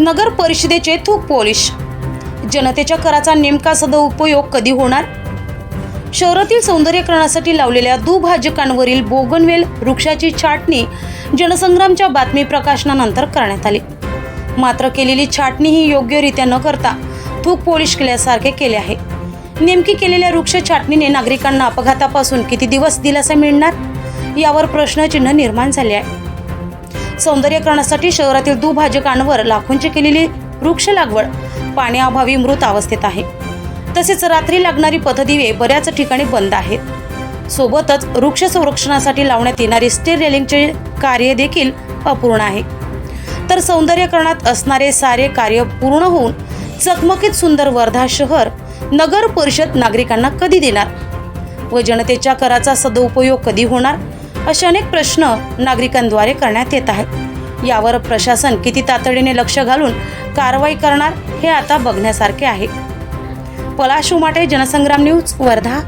नगर परिषदेचे थूक पॉलिश जनतेच्या कराचा नेमका सदुपयोग कधी होणार? शहरातील सौंदर्यकरणासाठी लावलेल्या दुभाजकांवरील बोगनवेल वृक्षाची छाटणी जनसंग्रामच्या बातमी प्रकाशनानंतर करण्यात आली. मात्र केलेली छाटणी ही योग्यरित्या न करता थूक पॉलिश केल्यासारखे केले आहे. नेमकी केलेल्या वृक्ष छाटणीने नागरिकांना अपघातापासून किती दिवस दिलासा मिळणार? यावर प्रश्नचिन्ह निर्माण झाले आहे. सौंदर्यकरणासाठी शहरातील दुभाजकांवर लाखोंची केलेली वृक्ष लागवड पाण्याअभावी मृत अवस्थेत आहे. तसेच रात्री लागणारी पथदिवे बऱ्याच ठिकाणी बंद आहेत. सोबतच वृक्ष संरक्षणासाठी लावण्यात येणारी स्टील रेलिंगचे कार्य देखील अपूर्ण आहे. तर सौंदर्यकरणात असणारे सारे कार्य पूर्ण होऊन चकमकीत सुंदर वर्धा शहर नगर परिषद नागरिकांना कधी देणार? व जनतेच्या कराचा सदुपयोग कधी होणार? असे अनेक प्रश्न नागरिकांद्वारे करण्यात येत आहेत. यावर प्रशासन किती तातडीने लक्ष घालून कारवाई करणार हे आता बघण्यासारखे आहे. पलाश उमाटे जनसंग्राम न्यूज वर्धा.